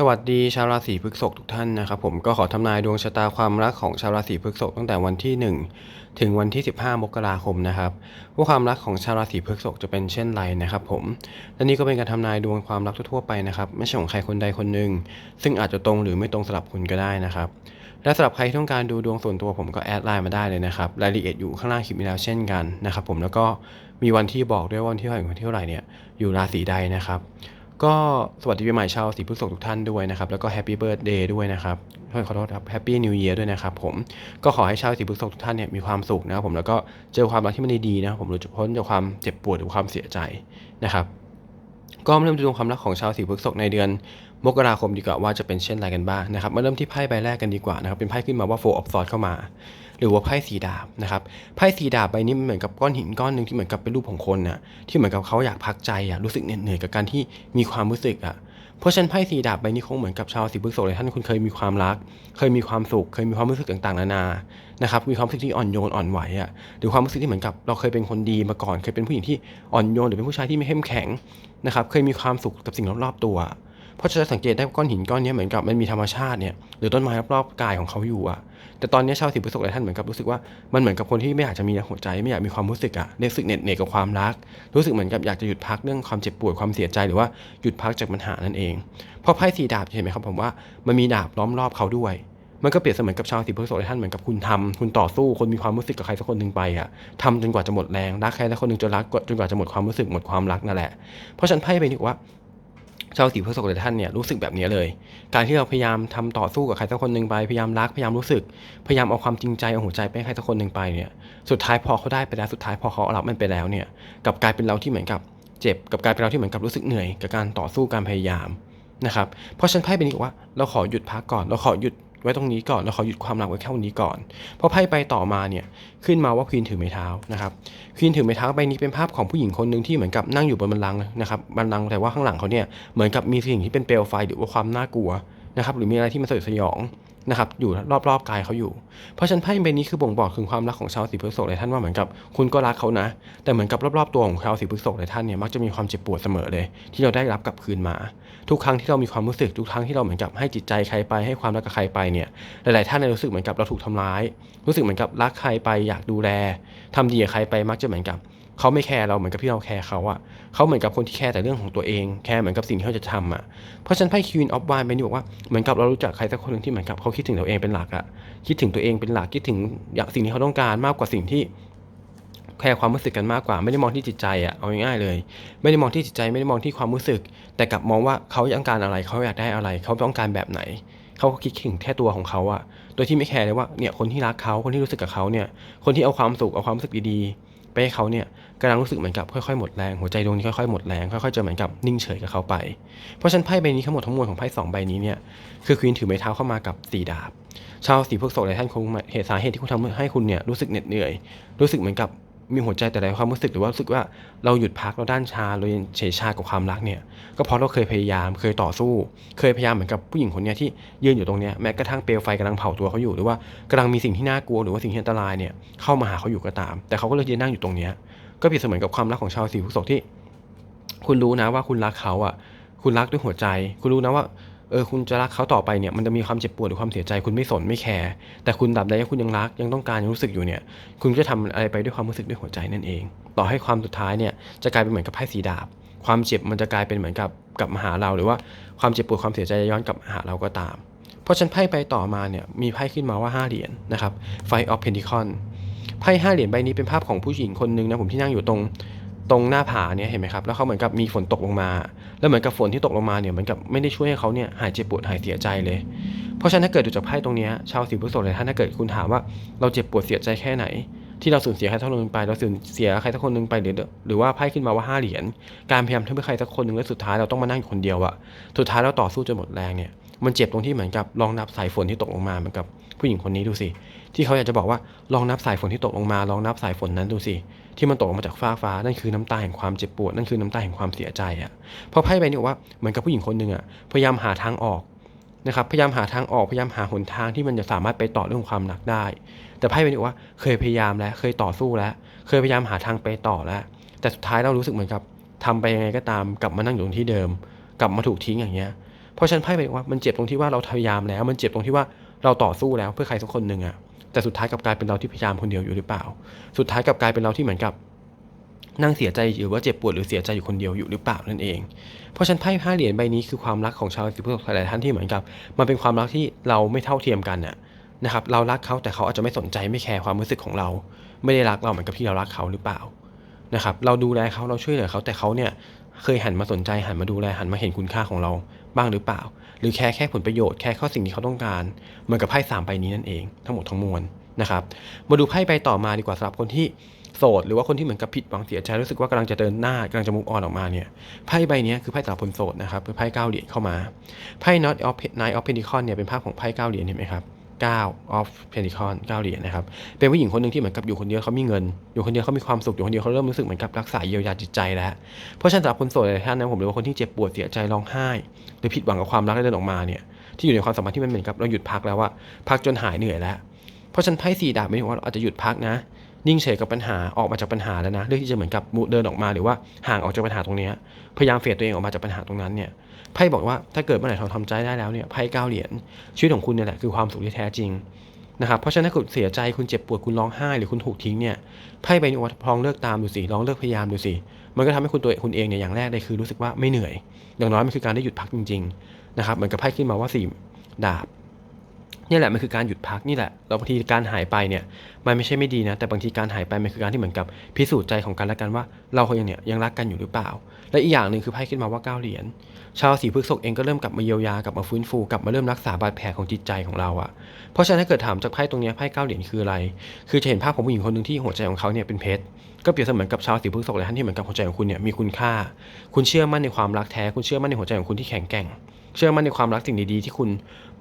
สวัสดีชาวราศีพฤษภทุกท่านนะครับผมก็ขอทำนายดวงชะตาความรักของชาวราศีพฤษภตั้งแต่วันที่ 1 ถึงวันที่ 15 มกราคมนะครับว่าความรักของชาวราศีพฤษภจะเป็นเช่นไรนะครับผมและนี่ก็เป็นการทำนายดวงความรักทั่วไปนะครับไม่ใช่ของใครคนใดคนหนึ่งซึ่งอาจจะตรงหรือไม่ตรงสำหรับคุณก็ได้นะครับและสำหรับใครที่ต้องการดูดวงส่วนตัวผมก็แอดไลน์มาได้เลยนะครับรายละเอียดอยู่ข้างล่างคลิปนี้แล้วเช่นกันนะครับผมแล้วก็มีวันที่บอกด้วยว่าวันที่เท่าไหร่วันที่เท่าไหร่เนี่ยอยู่ราศีใดนะครับ ก็สวัสดีปีใหม่ชาวสีพฤษภทุกท่านด้วยนะครับ แล้วก็แฮปปี้เบิร์ดเดย์ด้วยนะครับขอโทษครับแฮปปี้นิวเยียร์ด้วยนะครับผมก็ขอให้ชาวสีพฤษภทุกท่านเนี่ยมีความสุขนะครับผมแล้วก็เจอความรักที่มันดีๆนะครับผมหลุดพ้นจากความเจ็บปวดหรือความเสียใจนะครับก็มาเริ่มดูดวงความรักของชาวสีพฤษภในเดือนมกราคมดีกว่าว่าจะเป็นเช่นไรกันบ้างนะครับมาเริ่มที่ไพ่ใบแรกกันดีกว่านะครับเป็นไพ่ขึ้นมาว่า four of s w o r d เข้ามา หรือว่าไพ่สีดาบนะครับไพ่สีดาบใบนี้มันเหมือนกับก้อนหินก้อนหนึ่งที่เหมือนกับเป็นรูปของคนน่ะที่เหมือนกับเขาอยากพักใจอะรู้สึกเหนื่อยกับการที่มีความรู้สึกอะเพราะฉะนั้นไพ่สีดาบใบนี้คงเหมือนกับชาวสีพฤษภเลยท่านคุณเคยมีความรัก เคยมีความสุข เคยมีความรู้สึกต่างๆนานานะครับมีความรู้สึกที่อ่อนโยนอ่อนไหวอะหรือความรู้สึกที่เหมือนกับเราเคยเป็นคนดีมาก่อน เคยเป็นผู้หญิงที่อ่อนโยนหรือเป็นผู้ชายที่ไม่เข้มแข็งนะครับเคยมีความสุขกับสิ่งรอบๆตัว เพราะจะสังเกตได้ก้อนหินก้อนนี้เหมือนกับมันมีธรรมชาติเนี่ยหรือต้นไม้รอบๆกายของเขาอยู่อะแต่ตอนนี้ชาวสีพฤษภหลายท่านเหมือนกับรู้สึกว่ามันเหมือนกับคนที่ไม่อยากจะมีหัวใจไม่อยากมีความรู้สึกอะรู้สึกเหน็ดเหนื่อยกับความรัก รู้สึกเหมือนกับอยากจะหยุดพักเรื่องความเจ็บปวดความเสียใจหรือว่าหยุดพักจากปัญหานั่นเองเพราะไพ่สีดาบเห็นไหมครับผมว่ามันมีดาบล้อมรอบเขาด้วยมันก็เปรียบเสมือนกับชาวสีพฤษภหลายท่านเหมือนกับคุณทำคุณต่อสู้คนมีความรู้สึกกับใครสักคนหนึ่งไปอะทำจนกว่าจะหมดแรงรักใครสักคนหนึ่งจนรักจนกว่าจะหมดความรู้สึกหมดความรักนั่นแหละเพราะฉันไพ่ใบนี้บอกว่า ชาวสีพฤษภหลายท่านเนี่ยรู้สึกแบบนี้เลย การที่เราพยายามทำต่อสู้กับใครสักคนหนึ่งไปพยายามรักพยายามรู้สึก พยายามเอาความจริงใจเอาหัวใจไปให้ใครสักคนหนึ่งไปเนี่ยสุดท้ายพอเขาได้ไปแล้วสุดท้ายพอเขารับมันไปแล้วเนี่ยกับกลายเป็นเราที่เหมือนกับเจ็บกับกลายเป็นเราที่เหมือนกับรู้สึกเหนื่อยกับการต่อสู้การพยายามนะครับเพราะฉันไพ่เป็นนี้ว่าเราขอหยุดพักก่อน เราขอหยุด ไว้ตรงนี้ก่อนเราขอหยุดความรักไว้แค่วันนี้ก่อนเพราะไพ่ไปต่อมาเนี่ยขึ้นมาว่าควีนถือไม้เท้านะครับควีนถือไม้เท้าใบนี้เป็นภาพของผู้หญิงคนหนึ่งที่เหมือนกับนั่งอยู่บนบันลังนะครับบันลังแต่ว่าข้างหลังเขาเนี่ยเหมือนกับมีสิ่งที่เป็นเปลวไฟหรือว่าความน่ากลัวนะครับหรือมีอะไรที่มันสยดสยองนะครับอยู่รอบๆกายเขาอยู่ เพราะฉะนันไพ่ใบนี้คือบ่งบอกถึงความรักของชาวสีพฤษภหลายท่านว่าเหมือนกับคุณก็รักเขานะ แต่เหมือนกับรอบๆตัวของชาวสีพฤษภหลายท่านเนี่ยมักจะมีความเจ็บปวดเสมอเลย ที่เราได้รับกลับคืนมา ทุกครั้งที่เรามีความรู้สึกทุกครั้งที่เราเหมือนกับให้จิตใจใครไปให้ความรักกับใครไปเนี่ยหลายๆท่านเนี่ยรู้สึกเหมือนกับเราถูกทำร้าย รู้สึกเหมือนกับรักใครไปอยากดูแลทำดีกับใครไปมักจะเหมือนกับเขาไม่แคร์เราเหมือนกับที่เราแคร์เขาอะเขาเหมือนกับคนที่แคร์แต่เรื่องของตัวเอง แคร์เหมือนกับสิ่งที่เขาจะทำอะเพราะฉะนันไพ่ Queen of Wands เป็นบอกว่าเหมือนกับเรารู้จักใครสักคนหนึ่งที่เหมือนกับเขาคิดถึงตัวเองเป็นหลักอะคิดถึงตัวเองเป็นหลักคิดถึงอย่างสิ่งที่เขาต้องการมากกว่าสิ่งที่ แคร์ความรู้สึกกันมากกว่า ไม่ได้มองที่จิตใจอะเอาง่ายๆเลย ไม่ได้มองที่จิตใจไม่ได้มองที่ความรู้สึก แต่กลับมองว่าเขาต้องการอะไรเขาอยากได้อะไร เขาต้องการแบบไหนเขาก็คิดถึงแค่ตัวของเขาอะโดยที่ไม่แคร์เลยว่าเนี่ยคนที่รักเขาคนที่รู้สึกกับเขาเนี่ยคนที่เอาความสุขเอาความรู้สึกดีๆไปให้เขาเนี่ยกำลังรู้สึกเหมือนกับค่อยๆหมดแรงหัวใจดวงนี้ค่อยๆหมดแรงค่อยๆจะเหมือนกับนิ่งเฉยกับเขาไป เพราะฉันไพ่ใบนี้ทั้งหมดทั้งมวลของไพ่สองใบนี้เนี่ยคือควีนถือไม้เท้าเข้ามากับสีดาบชาวสีพฤษภหลายท่านคงเหตุสาเหตุที่คุณทำให้คุณเนี่ยรู้สึกเหน็ดเหนื่อย รู้สึกเหมือนกับ มีหัวใจแต่ละความรู้สึกหรือว่ารู้สึกว่าเราหยุดพักเราด้านชาเราเฉยชากับความรักเนี่ย ก็เพราะเราเคยพยายามเคยต่อสู้ เคยพยายามเหมือนกับผู้หญิงคนเนี้ยที่ยืนอยู่ตรงเนี้ยแม้กระทั่งเปลวไฟกำลังเผาตัวเขาอยู่หรือว่ากำลังมีสิ่งที่น่ากลัวหรือว่าสิ่งที่อันตรายเนี่ยเข้ามาหาเขาอยู่ก็ตาม แต่เขาก็เลยยืนนั่งอยู่ตรงเนี้ยก็เปรียบเสมือนกับความรักของชาวสีพฤษภที่ คุณรู้นะว่าคุณรักเขาอะ คุณรักด้วยหัวใจ คุณรู้นะว่า เออคุณจะรักเขาต่อไปเนี่ยมันจะมีความเจ็บปวดหรือความเสียใจคุณไม่สนไม่แคร์แต่คุณดับใดที่คุณยังรักยังต้องการยังรู้สึกอยู่เนี่ย คุณก็ทำอะไรไปด้วยความรู้สึกด้วยหัวใจนั่นเอง ต่อให้ความสุดท้ายเนี่ยจะกลายเป็นเหมือนกับไพ่สีดาบ ความเจ็บมันจะกลายเป็นเหมือนกับกลับมาหาเรา หรือว่าความเจ็บปวดความเสียใจย้อนกลับมาหาเราก็ตาม เพราะฉันไพ่ไปต่อมาเนี่ยมีไพ่ขึ้นมาว่าห้าเหรียญนะครับ Five of Pentacles ไพ่ห้าเหรียญใบนี้เป็นภาพของผู้หญิงคนหนึ่งนะผมที่นั่งอยู่ตรง ตรงหน้าผาเนี่ยเห็นไหมครับแล้วเขาเหมือนกับมีฝนตกลงมา แล้วเหมือนกับฝนที่ตกลงมาเนี่ยเหมือนกับไม่ได้ช่วยให้เขาเนี่ยหายเจ็บปวดหายเสียใจเลย เพราะฉะนั้นถ้าเกิดดูจากไพ่ตรงนี้ชาวสีพฤษภเลยท่าถ้าเกิดคุณถามว่าเราเจ็บปวดเสียใจแค่ไหน ที่เราสูญเสียใครสักคนหนึ่งไปเราสูญเสียใครสักคนหนึ่งไปหรือหรือว่าไพ่ขึ้นมาว่าห้าเหรียญการพยายามทำให้ใครสักคนหนึ่งแล้วสุดท้ายเราต้องมานั่งอยู่คนเดียวอะสุดท้ายเราต่อสู้จนหมดแรงเนี่ยมันเจ็บตรงที่เหมือนกับลองนับสายฝนที่ตกลงมาเหมือนกับผู้หญิงคนนี้ดูสิ ที่เขาอยากจะบอกว่าลองนับสายฝนที่ตกลงมา ลองนับสายฝนนั้นดูสิ ที่มันตกลงมาจากฟ้าฟ้านั่นคือน้ำตาแห่งความเจ็บปวด นั่นคือน้ำตาแห่งความเสียใจอะ่ะเพราะไพ่ใบนี้บอกว่าเหมือนกับผู้หญิงคนหนึ่งอะ่ะพยายามหาทางออกนะครับ พยายามหาทางออก พยายามหาหนทางที่มันจะสามารถไปต่อเรื่องความรักได้ แต่ไพ่ใบนี้บอกว่าเคยพยายามแล้ว เคยต่อสู้แล้ว เคยพยายามหาทางไปต่อแล้ว แต่สุดท้ายเรารู้สึกเหมือนกับทำไปยังไงก็ตามกลับมานั่งอยู่ตรงที่เดิม กลับมาถูกทิ้งอย่างเงี้ย เพราะฉันไพ่เป็นว่ามันเจ็บตรงที่ว่าเราพยายามแล้ว มันเจ็บตรงที่ว่าเราต่อสู้แล้วเพื่อใครสักคนหนึ่งอะ แต่สุดท้ายกับกลายเป็นเราที่พยายามคนเดียวอยู่หรือเปล่า สุดท้ายกับกลายเป็นเราที่เหมือนกับนั่งเสียใจหรือว่าเจ็บปวดหรือเสียใจอยู่คนเดียวอยู่หรือเปล่านั่นเอง เพราะฉันไพ่ห้าเหรียญใบนี้คือความรักของชาวราศีพฤษภหลายท่านที่เหมือนกับ มันเป็นความรักที่เราไม่เท่าเทียมกันน่ะนะครับ เรารักเขาแต่เขาอาจจะไม่สนใจไม่แคร์ความรู้สึกของเรา ไม่ได้รักเราเหมือนกับที่เรารักเขาหรือเปล่านะครับ เราดูแลเขาเราช่วยเหลือเขาแต่เขาเนี่ยเคยหันมาสนใจหันมาดูแลหันมาเห็นคุณค่าของเรา บ้างหรือเปล่า หรือแค่แค่ผลประโยชน์แค่ข้อสิ่งที่เขาต้องการ เหมือนกับไพ่สามใบนี้นั่นเองทั้งหมดทั้งมวลนะครับมาดูไพ่ใบต่อมาดีกว่าสำหรับคนที่โสดหรือว่าคนที่เหมือนกับผิดหวังเสียใจรู้สึกว่ากำลังจะเดินหน้ากำลังจะมุกออนออกมาเนี่ยไพ่ใบนี้คือไพ่สำหรับคนโสดนะครับเป็นไพ่เก้าเหรียญเข้ามาไพ่ Not of Nine of Pentacles เนี่ยเป็นภาพของไพ่เก้าเหรียญเห็นไหมครับ 9 of Pentacles 9เหรียญนะครับ เป็นผู้หญิงคนหนึ่งที่เหมือนกับอยู่คนเดียวเขามีเงิน อยู่คนเดียวเขามีความสุข อยู่คนเดียวเขาเริ่มรู้สึกเหมือนกับรักษาเยียวยาจิตใจแล้ว เพราะฉะนั้นสำหรับคนโสดหลายท่านนะผมเรียกว่าคนที่เจ็บปวดเสียใจร้องไห้ หรือผิดหวังกับความรักที่เดินออกมาเนี่ย ที่อยู่ในความสัมพันธ์ที่มันเหมือนกับเราหยุดพักแล้วว่าพักจนหายเหนื่อยแล้ว เพราะฉะนันไพ่สี่ดาบไม่ได้ว่าเราอาจจะหยุดพักนะ นิ่งเฉยกับปัญหา ออกมาจากปัญหาแล้วนะ เรื่องที่จะเหมือนกับมุเดินออกมาหรือว่าห่างออกจากปัญหาตรงนี้ พยายามเฟดตัวเองออกมาจากปัญหาตรงนั้นเนี่ย ไพ่บอกว่าถ้าเกิดเมื่อไหร่เราทำใจได้แล้วเนี่ยไพ่เก้าเหรียญชีวิตของคุณเนี่ยแหละคือความสุขที่แท้จริงนะครับเพราะฉะนั้นถ้าคุณเสียใจคุณเจ็บปวดคุณร้องไห้หรือคุณถูกทิ้งเนี่ยไพ่ใบนี้ว่าลองเลิกตามดูสิลองเลิกพยายามดูสิมันก็ทำให้คุณตัวคุณเองเนี่ยอย่างแรกเลยคือรู้สึกว่าไม่เหนื่อย อย่างน้อยมันคือการได้หยุดพักจริง ๆ นะครับเหมือนกับไพ่ขึ้นมาว่าสี่ดาบ นี่แหละมันคือการหยุดพักนี่แหละแล้วบางทีการหายไปเนี่ยมันไม่ใช่ไม่ดีนะแต่บางทีการหายไปมันคือการที่เหมือนกับพิสูจน์ใจของกันและกันว่า เราคนยังเนี่ยยังรักกันอยู่หรือเปล่า และอีกอย่างหนึ่งคือไพ่ขึ้นมาว่าเก้าเหรียญชาวราศีพฤษภเองก็เริ่มกลับมาเยียวยากลับมาฟื้นฟูกลับมาเริ่มรักษาบาดแผลของจิตใจของเราอะเพราะฉะนั้นถ้าเกิดถามจากไพ่ตรงนี้ไพ่เก้าเหรียญคืออะไร คือจะเห็นภาพของผู้หญิงคนหนึ่งที่หัวใจของเขาเนี่ยเป็นเพชร ก็เปรียบเสมือนกับชาวราศีพฤษภหลายท่านที่เหมือนกับหัวใจของคุณเนี่ยมีคุณค่า คุณเชื่อมั่นในความรักแท้ คุณเชื่อมั่นในหัวใจของคุณที่แข็งแกร่ง เชื่อมั่นในความรักสิ่งดีๆที่คุณ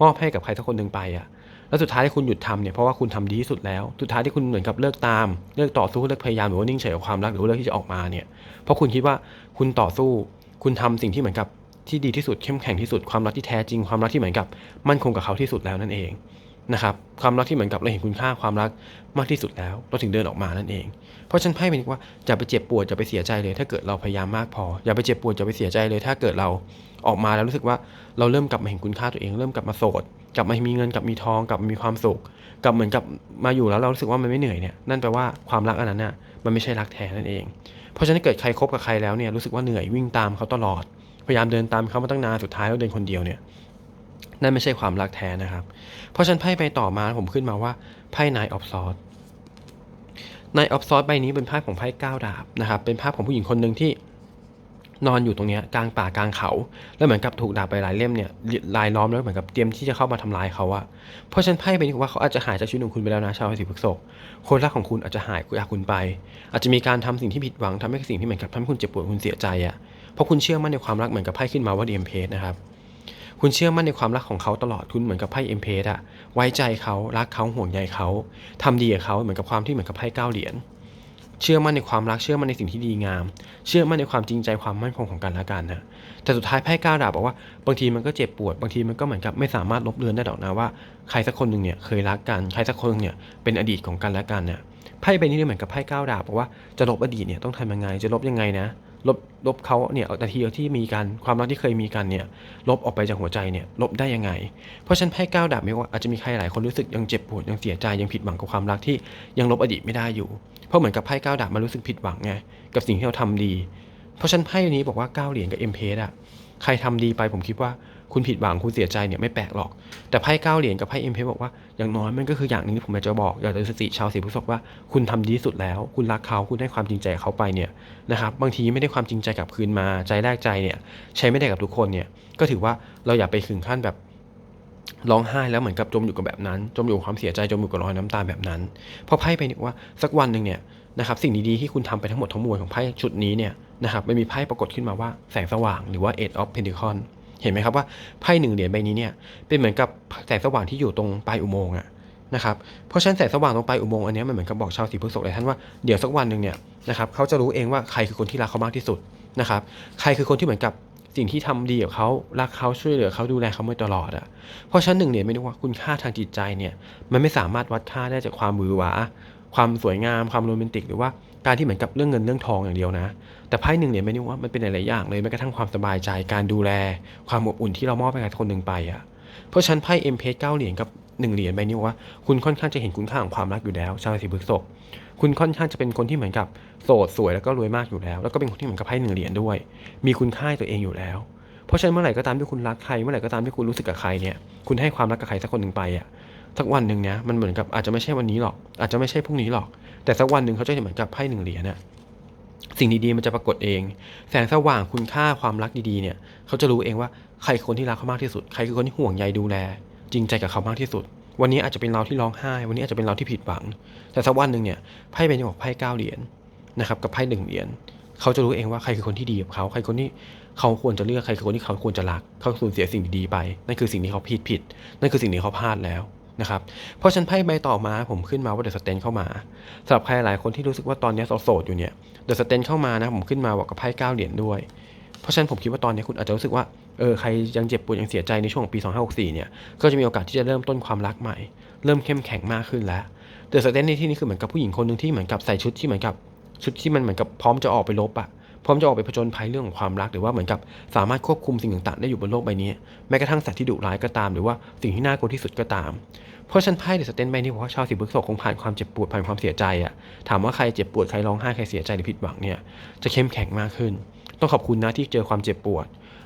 มอบให้กับใครสักคนหนึ่งไปอะแล้วสุดท้ายที่คุณหยุดทำเนี่ยเพราะว่าคุณทำดีที่สุดแล้ว สุดท้ายที่คุณเหมือนกับเลิกตาม เลิกต่อสู้เลิกพยายามหรือว่านิ่งเฉยกับความรักหรือว่าเลิกที่จะออกมาเนี่ยเพราะคุณคิดว่าคุณต่อสู้ คุณทำสิ่งที่เหมือนกับที่ดีที่สุดเข้มแข็งที่สุดความรักที่แท้จริงความรักที่เหมือนกับ มั่นคงกับเขาที่สุดแล้วนั่นเอง นะครับความรักที่เหมือนกับเราเห็นคุณค่าความรักมากที่สุดแล้ว เราถึงเดินออกมานั่นเอง เพราะฉันไพ่เป็นว่าอย่าไปเจ็บปวดอย่าไปเสียใจเลย ถ้าเกิดเราพยายามมากพอ อย่าไปเจ็บปวดอย่าไปเสียใจเลย ถ้าเกิดเราออกมาแล้วรู้สึกว่าเราเริ่มกลับมาเห็นคุณค่าตัวเอง เริ่มกลับมาโสดกลับมามีเงินกลับมีทองกลับมามีความสุขกลับเหมือนกับมาอยู่แล้วเรารู้สึกว่ามันไม่เหนื่อยเนี่ยนั่นแปลว่าความรักอันนั้นน่ะมันไม่ใช่รักแท้นั่นเอง เพราะฉะนั้นเกิดใครคบกับใครแล้วเนี่ยรู้สึกว่าเหนื่อยวิ่งตามเขาตลอดพยายามเดินตามเขามาตั้งนานสุดท้ายแล้วเดินคนเดียวเนี่ย นั่นไม่ใช่ความรักแท้นะครับ เพราะฉันไพ่ไปต่อมาผมขึ้นมาว่าไพ่นายออฟซอสนายออฟซอสใบนี้เป็นไพ่ของไพ่ก้าวดาบนะครับ เป็นภาพของผู้หญิงคนหนึ่งที่นอนอยู่ตรงนี้กลางป่ากลางเขา แล้วเหมือนกับถูกดาบไปหลายเล่มเนี่ยลายล้อมแล้วเหมือนกับเตรียมที่จะเข้ามาทำลายเขาอะเพราะฉันไพ่เป็นว่าเขาอาจจะหายจากชีวิตของคุณไปแล้วนะชาวราศีพฤษภคนรักของคุณอาจจะหายจากคุณไป อาจจะมีการทำสิ่งที่ผิดหวังทำให้สิ่งที่เหมือนกับทำให้คุณเจ็บปวดคุณเสียใจอะเพราะคุณเชื่อมั่นในความรักเหมือนกับไพ่ขึ้นมาว่าเดียมเพสนะครับ คุณเชื่อมั่นในความรักของเขาตลอดคุณเหมือนกับไพ่เอ็มเพสอะไว้ใจเขารักเขาห่วงใยเขาทำดีกับเขาเหมือนกับความที่เหมือนกับไพ่เก้าเหรียญเชื่อมั่นในความรักเชื่อมั่นในสิ่งที่ดีงาม เชื่อมั่นในความจริงใจความมั่นคงของกันและกันนะแต่สุดท้ายไพ่ก้าวดาบบอกว่าบางทีมันก็เจ็บปวดบางทีมันก็เหมือนกับไม่สามารถลบเลือนได้หรอกนะว่าใครสักคนหนึ่งเนี่ยเคยรักกัน ใครสักคนหนึ่งเนี่ยเป็นอดีตของกันและกันเนี่ย ไพ่ใบนี้เหมือนกับไพ่ก้าวดาบบอกว่าจะลบอดีตเนี่ยต้องทำยังไง จะลบยังไงนะลบลบเขาเนี่ยนาทีที่มีกันความรักที่เคยมีกันเนี่ยลบออกไปจากหัวใจเนี่ยลบได้ยังไง เพราะฉะนั้นไพ่ก้าวดาบไม่ว่าอาจจะมีใครหลายคนรู้สึกยังเจ็บปวดยังเสียใจยังผิดหวังกับความรักที่ยังลบอดีตไม่ได้อยู่ เพราะเหมือนกับไพ่ก้าวดาบมันรู้สึกผิดหวังไงกับสิ่งที่เราทำดี เพราะฉะนั้นไพ่นี้บอกว่าก้าเหรียญกับเอ็มเพสอะใครทำดีไปผมคิดว่า คุณผิดหวังคุณเสียใจเนี่ยไม่แปลกหรอก แต่ไพ่เก้าเหรียญกับไพ่เอ็มเพบอกว่าอย่างน้อยมันก็คืออย่างหนึ่งที่ผมอยากจะบอกอยากจะสติชาวสีพฤษภว่าคุณทำดีสุดแล้ว คุณรักเขาคุณให้ความจริงใจเขาไปเนี่ยนะครับบางทีไม่ได้ความจริงใจกลับคืนมาใจแรกใจเนี่ยใช้ไม่ได้กับทุกคนเนี่ยก็ถือว่าเราอย่าไปถึงขั้นแบบร้องไห้แล้วเหมือนกับจมอยู่กับแบบนั้น จมอยู่ความเสียใจจมอยู่กับรอยน้ำตาแบบนั้นเพราะไพ่ไปเนี่ยว่าสักวันหนึ่งเนี่ยนะครับสิ่งดีๆที่คุณทำไปทั้งหมดทั้งมวลของไพ่ชุดนี้เนี่ยนะครับมันมีไพ่ปรากฏขึ้นมาว่าแสงสว่างหรือว่า Eight of Pentacles เห็นไหมครับว่าไพ่หนึ่งเหรียญใบนี้เนี่ยเป็นเหมือนกับแสงสว่างที่อยู่ตรงปลายอุโมงค์อะนะครับเพราะฉะนั้นแสงสว่างตรงปลายอุโมงค์อันนี้มันเหมือนกับบอกชาวสีพฤษภหลายท่านว่าเดี๋ยวสักวันหนึ่งเนี่ยนะครับเขาจะรู้เองว่าใครคือคนที่รักเขามากที่สุดนะครับใครคือคนที่เหมือนกับสิ่งที่ทำดีกับเขารักเขาช่วยเหลือเขาดูแลเขามาตลอดอะเพราะฉะนั้นหนึ่งเหรียญไม่ได้ว่าคุณค่าทางจิตใจเนี่ยมันไม่สามารถวัดค่าได้จากความมือหวา ความสวยงามความโรแมนติกหรือว่าการที่เหมือนกับเรื่องเงินเรื่องทองอย่างเดียวนะ แต่ไพ่หนึ่งเหรียญใบนี้ว่ามันเป็นหลายๆอย่างเลยแม้กระทั่งความสบายใจการดูแล ความอบอุ่นที่เรามอบให้กับคนหนึ่งไปอะเพราะฉันไพ่เอ็มเพเก้าเหรียญกับหนึ่งเหรียญใบนี้ว่าคุณค่อนข้างจะเห็นคุณค่าของความรักอยู่แล้ว ชาวราศีพฤษภคุณค่อนข้างจะเป็นคนที่เหมือนกับโสดสวยแล้วก็รวยมากอยู่แล้ว แล้วก็เป็นคนที่เหมือนกับไพ่หนึ่งเหรียญด้วย มีคุณค่าตัวเองอยู่แล้ว เพราะฉะนั้นเมื่อไหร่ก็ตามที่คุณรักใคร เมื่อไหร่ก็ตามที่คุณรู้สึกกับใครเนี่ย คุณให้ความรักกับใครสักคนหนึ่งไปอะ สักวันหนึ่งเนี้ยมันเหมือนกับอาจจะไม่ใช่วันนี้หรอก อาจจะไม่ใช่พรุ่งนี้หรอก แต่สักวันหนึ่งเขาจะเหมือนกับไพ่หนึ่งเหรียญน่ะสิ่งดีๆมันจะปรากฏเอง แสงสว่างคุณค่าความรักดีๆเนี่ยเขาจะรู้เองว่าใครคือคนที่รักเขามากที่สุด ใครคือคนที่ห่วงใยดูแล จริงใจกับเขามากที่สุด วันนี้อาจจะเป็นเราที่ร้องไห้ วันนี้อาจจะเป็นเราที่ผิดหวัง แต่สักวันหนึ่งเนี่ยไพ่เป็นบอกไพ่เก้าเหรียญนะครับกับไพ่หนึ่งเหรียญเขาจะรู้เองว่าใครคือคนที่ดีกับเขา ใครคนที่เขาควรจะเลือกใครคือคนที่เขาควรจะรัก เขาสูญเสียสิ่งดีๆไป นั่นคือสิ่งที่เขาผิดผิด นั่นคือสิ่งที่เขาพลาดแล้ว นะครับ เพราะฉันไพ่ใบต่อมาผมขึ้นมาว่าเดอะสเตนเข้ามาสำหรับใครหลายคนที่รู้สึกว่าตอนนี้โสดๆอยู่เนี่ยเดอะสเตนเข้ามานะผมขึ้นมาบอกกับไพ่เก้าเหรียญด้วย เพราะฉะนั้นผมคิดว่าตอนนี้คุณอาจจะรู้สึกว่าเออใครยังเจ็บปวดยังเสียใจในช่วงของปี 2564 เนี่ยก็จะมีโอกาสที่จะเริ่มต้นความรักใหม่ เริ่มเข้มแข็งมากขึ้นแล้วเดอะสเตนในที่นี้คือเหมือนกับผู้หญิงคนหนึ่งที่เหมือนกับใส่ชุดที่เหมือนกับชุดที่มันเหมือนกับพร้อมจะออกไปลบอะ พร้อมจะออกไปผจญภัยเรื่องของความรักหรือว่าเหมือนกับสามารถควบคุมสิ่งต่างๆ ได้อยู่บนโลกใบนี้ แม้กระทั่งสัตว์ที่ดุร้ายก็ตาม หรือว่าสิ่งที่น่ากลัวที่สุดก็ตาม เพราะฉันไพ่เดอะสเตนใบนี้บอกว่าชาวสีพฤษภคงผ่านความเจ็บปวดผ่านความเสียใจอะถามว่าใครเจ็บปวดใครร้องไห้ใครเสียใจหรือผิดหวังเนี่ยจะเข้มแข็งมากขึ้น ต้องขอบคุณนะที่เจอความเจ็บปวด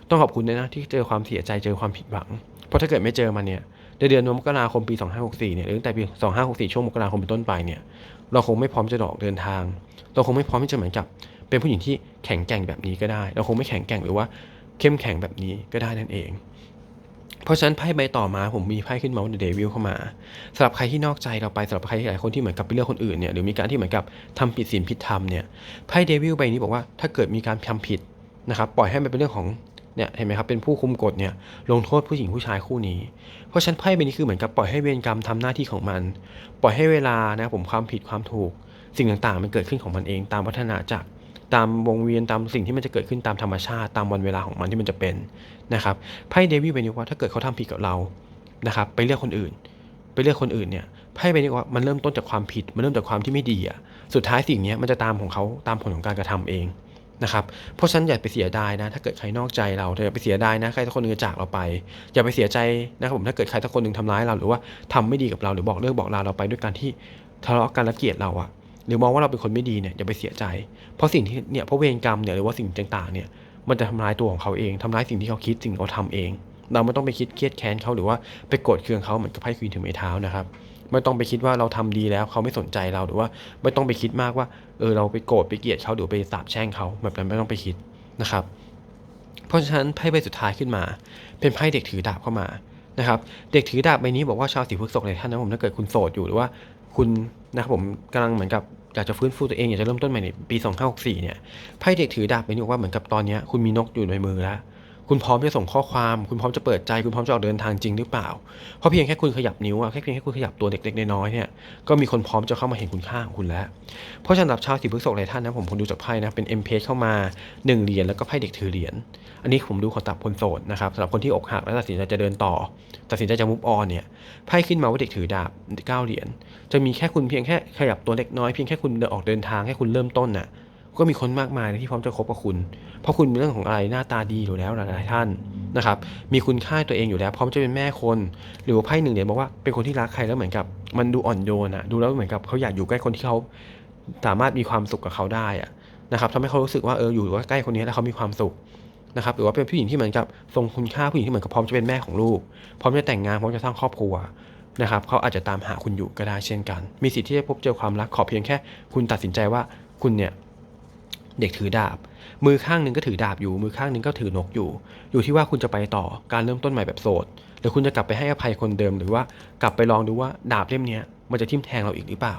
ต้องขอบคุณนะที่เจอความเสียใจเจอความผิดหวัง เพราะถ้าเกิดไม่เจอมันเนี่ยในเดือนมกราคมปี 2564 เนี่ยหรือตั้งแต่ปี 2564 ช่วงมกราคมเป็นต้นไปเนี่ย เราคงไม่พร้อมจะออกเดินทาง เราคงไม่พร้อมที่จะเหมือนกับ เป็นผู้หญิงที่แข็งแกร่งแบบนี้ก็ได้ เราคงไม่แข็งแกร่งหรือว่าเข้มแข็งแบบนี้ก็ได้นั่นเอง เพราะฉะนั้นไพ่ใบต่อมาผมมีไพ่ขึ้นมาว่าเดวิลเข้ามาสำหรับใครที่นอกใจเราไปสำหรับใครหลายคนที่เหมือนกับไปเลือกคนอื่นเนี่ยหรือมีการที่เหมือนกับทำผิดศีลผิดธรรมเนี่ยไพ่เดวิลใบนี้บอกว่าถ้าเกิดมีการทำผิดนะครับปล่อยให้มันเป็นเรื่องของเนี่ยเห็นไหมครับเป็นผู้คุมกฎเนี่ยลงโทษผู้หญิงผู้ชายคู่นี้ เพราะฉะนันไพ่ใบนี้คือเหมือนกับปล่อยให้เวรกรรมทำหน้าที่ของมัน ปล่อยให้เวลานะผมความผิดความถูก สิ่งต่างๆ มันเกิดขึ้นของมันเองตามวัฒนาจักร ตามวงเวียนตามสิ่งที่มันจะเกิดขึ้นตามธรรมชาติตามวันเวลาของมันที่มันจะเป็นนะครับไพ่เดวิลใบนี้ว่าถ้าเกิดเขาทำผิดกับเรานะครับ ไปเลือกคนอื่น ไปเลือกคนอื่นเนี่ยไพ่ใบนี้ว่ามันเริ่มต้นจากความผิด มันเริ่มจากความที่ไม่ดีอะสุดท้ายสิ่งนี้มันจะตามของเขาตามผลของการกระทำเองนะครับเพราะฉะนั้นอย่าไปเสียดายนะ ถ้าเกิดใครนอกใจเราอย่าไปเสียดายนะใครสักคนนึงจะจากเราไป อย่าไปเสียใจนะครับผมถ้าเกิดใครสักคนหนึ่งทำร้ายเราหรือว่าทำไม่ดีกับเราหรือบอกเลิกบอกลาเราไปด้วยการที่ทะเลาะกันและเกลียดเราอะ หรือมองว่าเราเป็นคนไม่ดีเนี่ยอย่าไปเสียใจ เพราะสิ่งที่เนี่ยเพราะเวรกรรมเนี่ยหรือว่าสิ่งต่างๆเนี่ยมันจะทำร้ายตัวของเขาเองทำร้ายสิ่งที่เขาคิดสิ่งที่เขาทำเอง เราไม่ต้องไปคิดเครียดแค้นเขาหรือว่าไปโกรธเคืองเขาเหมือนกับไพ่ควีนถือไม้เท้านะครับไม่ต้องไปคิดว่าเราทำดีแล้วเขาไม่สนใจเราหรือว่าไม่ต้องไปคิดมากว่าเออเราไปโกรธไปเกลียดเขาหรือไปสาบแช่งเขาแบบนั้นไม่ต้องไปคิดนะครับ เพราะฉะนั้นไพ่ใบสุดท้ายขึ้นมา เป็นไพ่เด็กถือดาบเข้ามานะครับเด็กถือดาบใบนี้บอกว่าชาวสีพฤษภเลยท่านนะผมถ้าเกิดคุณโสดอยู่หรือว่า คุณนะครับผมกำลังเหมือนกับอยากจะฟื้นฟูตัวเองอยากจะเริ่มต้นใหม่ในปี 2564 เนี่ยไพ่เด็กถือดาบเป็นี้บอกว่าเหมือนกับตอนนี้คุณมีนกอยู่ในมือแล้ว คุณพร้อมจะส่งข้อความ คุณพร้อมจะเปิดใจ คุณพร้อมจะออกเดินทางจริงหรือเปล่า เพราะเพียงแค่คุณขยับนิ้วอะแค่เพียงแค่คุณขยับตัวเด็กๆน้อยๆเนี่ย ก็มีคนพร้อมจะเข้ามาเห็นคุณค่าของคุณแล้ว เพราะฉะนั้นชาวสีพฤษภหลายท่านนะผมผมดูจากไพ่นะเป็นเอ็มเพจเข้ามา1เหรียญแล้วก็ไพ่เด็กถือเหรียญ อันนี้ผมดูของตับคนโสดนะครับสำหรับคนที่อกหักและตัดสินใจจะเดินต่อ ตัดสินใจจะมุฟออนเนี่ย ไพ่ขึ้นมาว่าเด็กถือดาบเก้าเหรียญ จะมีแค่คุณเพียงแค่ขยับตัวเล็กน้อยเพียงแค่คุณเดินออกเดินทางแค่คุณเริ่มต้นน่ะ ก็มีคนมากมายเลยที่พร้อมจะคบกับคุณ เพราะคุณมีเรื่องของอะไรหน้าตาดีอยู่แล้วหลายๆท่านนะครับ มีคุณค่าตัวเองอยู่แล้วพร้อมจะเป็นแม่คน หรือว่าไพ่หนึ่งเหรียบอกว่าเป็นคนที่รักใครแล้วเหมือนกับ มันดูอ่อนโยนอะดูแล้วเหมือนกับเขาอยากอยู่ใกล้คนที่เขาสามารถมีความสุขกับเขาได้อะนะครับทำให้เขารู้สึกว่าเอออยู่ใกล้คนนี้แล้วเขามีความสุขนะครับหรือว่าเป็นผู้หญิงที่เหมือนกับทรงคุณค่าผู้หญิงที่เหมือนกับพร้อมจะเป็นแม่ของลูก พร้อมจะแต่งงานพร้อมจะสร้างครอบครัวนะครับเขาอาจจะตามหาคุณอยู่ก็ได้เช่นกัน มีสิทธิ์ที่จะพบเจอความรักขอเพียงแค่ คุณตัดสินใจว่าคุณเนี่ยเด็กถือดาบ มือข้างหนึ่งก็ถือดาบอยู่ มือข้างหนึ่งก็ถือนกอยู่ อยู่ที่ว่าคุณจะไปต่อการเริ่มต้นใหม่แบบโสดหรือคุณจะกลับไปให้อภัยคนเดิมหรือว่ากลับไปลองดูว่าดาบเล่มนี้มันจะทิ่มแทงเราอีกหรือเปล่า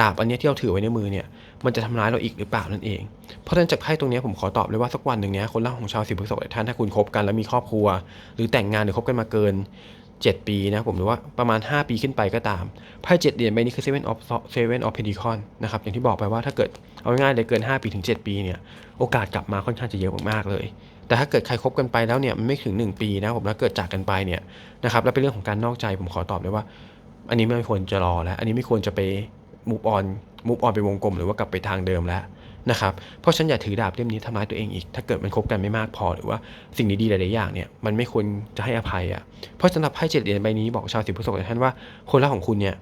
ดาบอันนี้ที่เราถือไว้ในมือเนี่ยมันจะทำร้ายเราอีกหรือเปล่านั่นเอง เพราะฉะนั้นจากไพ่ตรงนี้ผมขอตอบเลยว่าสักวันหนึ่งเนี้ยคนร่าของชาวสิบพฤษภหลายท่านถ้าคุณคบกันแล้วมีครอบครัว หรือแต่งงานหรือคบกันมาเกิน 7 ปีนะผมหรือว่าประมาณ 5 ปีขึ้นไปก็ตามไพ่เจ็ดเหรียญใบนี้คือ seven of seven of pentacle นะครับอย่างที่บอกไปว่าถ้าเกิด เอาง่ายๆเลยเกิน 5 ปีถึง 7 ปีเนี่ยโอกาสกลับมาค่อนข้างจะเยอะมากๆเลย แต่ถ้าเกิดใครคบกันไปแล้วเนี่ยมันไม่ถึง 1 ปีนะผมแล้วเกิดจากกันไปเนี่ยนะครับแล้วเป็นเรื่องของการนอกใจผมขอตอบเลยว่า อันนี้ไม่ควรจะรอแล้ว อันนี้ไม่ควรจะไปมูฟออนมูฟออนไปวงกลมหรือว่ากลับไปทางเดิมแล้วนะครับเพราะฉันอย่าถือดาบเล่มนี้ทำร้ายตัวเองอีก ถ้าเกิดมันคบกันไม่มากพอหรือว่าสิ่งดีๆหลายๆอย่างเนี่ยมันไม่ควรจะให้อภัยอะเพราะสำหรับไพ่เจ็ดเหรียญใบนี้บอกชาวสิบพฤษภท่านว่าคนรักของคุณเนี่ย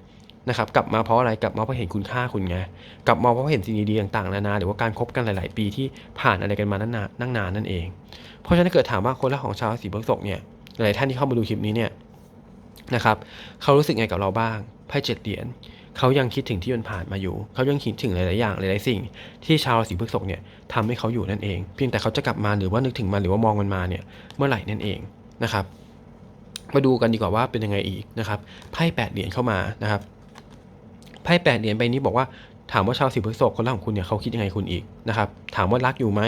นะครับกลับมาเพราะอะไรกลับมาเพราะเห็นคุณค่าคุณไงกลับมาเพราะเห็นสิ่งดีๆต่างๆนานาหรือว่าการคบกันหลาย ๆ ปีที่ผ่านอะไรกันมานั่นนานนั่งนานนั่นเอง เพราะฉะนั้นเกิดถามว่าคนรักของชาวราศีพฤษภเนี่ยหลายท่านที่เข้ามาดูคลิปนี้เนี่ยนะครับเขารู้สึกไงกับเราบ้างไพ่เจ็ดเหรียญเขายังคิดถึงที่มันผ่านมาอยู่ เขายังคิดถึงหลาย ๆ อย่าง หลาย ๆ สิ่ง ที่ชาวราศีพฤษภเนี่ยทำให้เขาอยู่นั่นเอง เพียงแต่เขาจะกลับมาหรือว่านึกถึงมันหรือว่ามองมันมาเนี่ยเมื่อไหร่นั่นเองนะครับ มาดูกันดีกว่าว่าเป็นยังไงอีกนะครับ ไพ่แปดเหรียญเข้ามานะครับ ไพ่แปดเหรียญใบนี้บอกว่าถามว่าชาวราศีพฤษภคนรักของคุณเนี่ยเขาคิดยังไงคุณอีกนะครับ ถามว่ารักอยู่ไหม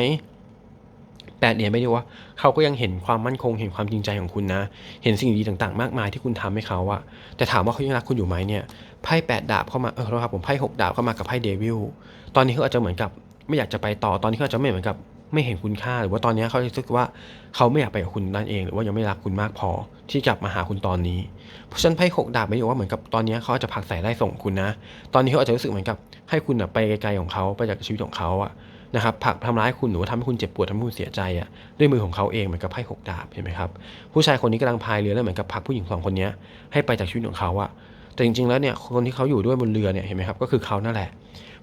แปดเหรียญไม่ได้ว่าเขาก็ยังเห็นความมั่นคงเห็นความจริงใจของคุณนะ เห็นสิ่งดีต่างๆ มากมายที่คุณทำให้เขาอะแต่ถามว่าเขายังรักคุณอยู่ไหมเนี่ยไพ่แปดดาบเข้ามาเออครับผมไพ่หกดาบเข้ามากับไพ่เดวิลตอนนี้เขาอาจจะเหมือนกับไม่อยากจะไปต่อตอนนี้เขาอาจจะไม่เหมือนกับ ไม่เห็นคุณค่า หรือว่าตอนนี้เขารู้สึกว่าเขาไม่อยากไปกับคุณนั่นเอง หรือว่ายังไม่รักคุณมากพอ ที่จะมาหาคุณตอนนี้ เพราะฉะนั้นไพ่หกดาบไม่ได้ว่าเหมือนกับตอนนี้เขาอาจจะผลักใส่ไล่ส่งคุณนะ ตอนนี้เขาอาจจะรู้สึกเหมือนกับให้คุณไปไกลๆของเขาไปจากชีวิตของเขาอะนะครับผลักทำร้ายคุณหรือว่าทำให้คุณเจ็บปวดทำให้คุณเสียใจอะด้วยมือของเขาเองเหมือนกับไพ่หกดาบเห็นไหมครับผู้ชายคนนี้กำลังพายเรือแล้วเหมือนกับผลักผู้หญิงสองคนนี้ให้ไปจากชีวิตของเขาอะแต่จริงๆแล้วเนี่ยคนที่เขาอยู่ด้วยบนเรือเนี่ยเห็นไหมครับก็คือเขานั่นแหละ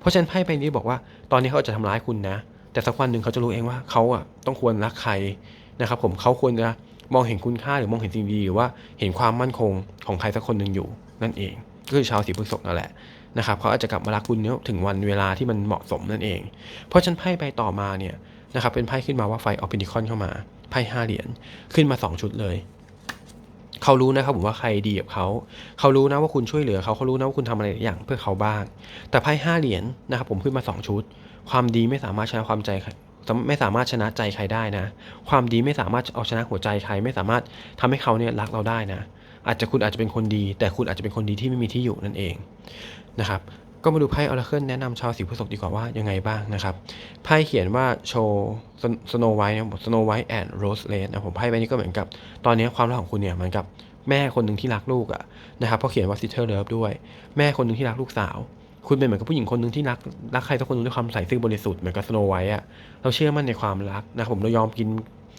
เพราะฉะนั้นไพ่ใบนี้บอกว่าตอนนี้เขาจะทำร้ายคุณนะ แต่สักวันหนึ่งเขาจะรู้เองว่าเขาอะต้องควรรักใครนะครับ ผมเขาควรจะมองเห็นคุณค่าหรือมองเห็นสิ่งดีหรือว่าเห็นความมั่นคงของใครสักคนหนึ่งอยู่นั่นเองก็คือชาวสีพฤษภนั่นแหละนะครับเขาอาจจะกลับมารักคุณเนี่ยถึงวันเวลาที่มันเหมาะสมนั่นเอง เพราะฉันไพ่ใบต่อมาเนี่ยนะครับเป็นไพ่ขึ้นมาว่าไฟออฟเพนิคอนเข้ามาไพ่ห้าเหรียญขึ้นมา 2 ชุดเลย เขารู้นะครับผมว่าใครดีกับเขาเขารู้นะว่าคุณช่วยเหลือเขาเขารู้นะว่าคุณทำอะไรหลายอย่างเพื่อเขาบ้าง แต่ไพ่ห้าเหรียญนะครับผมขึ้นมา 2 ชุด ความดีไม่สามารถชนะความใจไม่สามารถชนะใจใครได้นะ ความดีไม่สามารถเอาชนะหัวใจใคร ไม่สามารถทำให้เขาเนี่ยรักเราได้นะ อาจจะคุณอาจจะเป็นคนดี แต่คุณอาจจะเป็นคนดีที่ไม่มีที่อยู่นั่นเองนะครับ ก็มาดูไพ่ออร์เคิลแนะนำชาวสีพฤษภดีกว่าว่ายังไงบ้างนะครับ ไพ่เขียนว่าโชว์สโนไวท์นะผมสโนไวท์แอนด์โรสเลดนะผมไพ่ใบนี้ก็เหมือนกับ ตอนนี้ความรักของคุณเนี่ยเหมือนกับแม่คนหนึ่งที่รักลูกอะนะครับเพราะเขียนว่าซิสเตอร์เลิฟด้วย แม่คนหนึ่งที่รักลูกสาว คุณเป็นเหมือนกับผู้หญิงคนหนึ่งที่รักรักใครสักคนหนึ่งด้วยความใส่ซื่อบริสุทธิ์เหมือนกับสโนไวท์อะเราเชื่อมั่นในความรักนะครับผมเรายอมกิน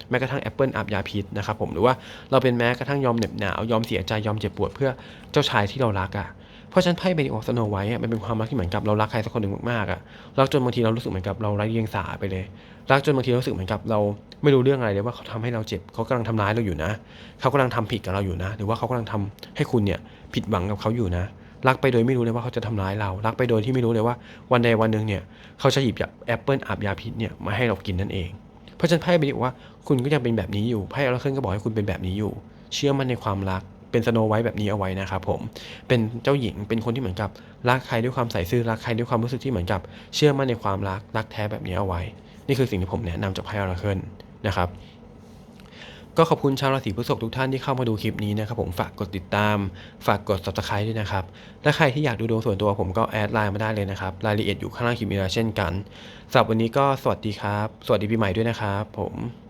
แม้กระทั่งแอปเปิลอาบยาพิษนะครับผมหรือว่าเราเป็นแม้กระทั่งยอมเหน็บหนาว ยอมเสียใจยอมเจ็บปวดเพื่อเจ้าชายที่เรารักอะ เพราะฉะนั้นไพ่เบนิโอสโนไวท์มันเป็นความรักที่เหมือนกับเรารักใครสักคนหนึ่งมากๆอะรักจนบางทีเรารู้สึกเหมือนกับเราไร้เดียงสาไปเลย รักจนบางทีรู้สึกเหมือนกับเราไม่รู้เรื่องอะไรเลยว่าเขาทำให้เราเจ็บเขากำลังทำร้ายเราอยู่นะ เขากำลังทำผิดกับเราอยู่นะ หรือว่าเขากำลังทำให้คุณเนี่ยผิดหวังกับเขาอยู่นะรักไปโดยไม่รู้เลยว่าเขาจะทำร้ายเรา รักไปโดยที่ไม่รู้เลยว่าวันใดวันหนึ่งเนี่ยเขาจะหยิบแอปเปิลอาบยาพิษเนี่ยมาให้เรากินนั่นเอง เพราะฉะนั้นไพ่ใบนี้บอว่าคุณก็ยังเป็นแบบนี้อยู่ไพ่ออร์เคิลก็บอกให้คุณเป็นแบบนี้อยู่ เชื่อมั่นในความรัก เป็นสโนไวท์แบบนี้เอาไว้นะครับผมเป็นเจ้าหญิงเป็นคนที่เหมือนกับรักใครด้วยความใส่ซื่อรักใครด้วยความรู้สึกที่เหมือนกับ เชื่อมั่นในความรักรักแท้แบบนี้เอาไว้ นี่คือสิ่งที่ผมแนะนำจากไพ่อร์เคิลนะครับก็ขอบคุณชาวราศีพฤษภทุกท่านที่เข้ามาดูคลิปนี้นะครับผมฝากกดติดตาม ฝากกด subscribe ด้วยนะครับและใครที่อยากดูดวงส่วนตัวผมก็แอดไลน์มาได้เลยนะครับรายละเอียดอยู่ข้างล่างคลิปนี้เช่นกันสำหรับวันนี้ก็สวัสดีครับ สวัสดีปีใหม่ด้วยนะครับผม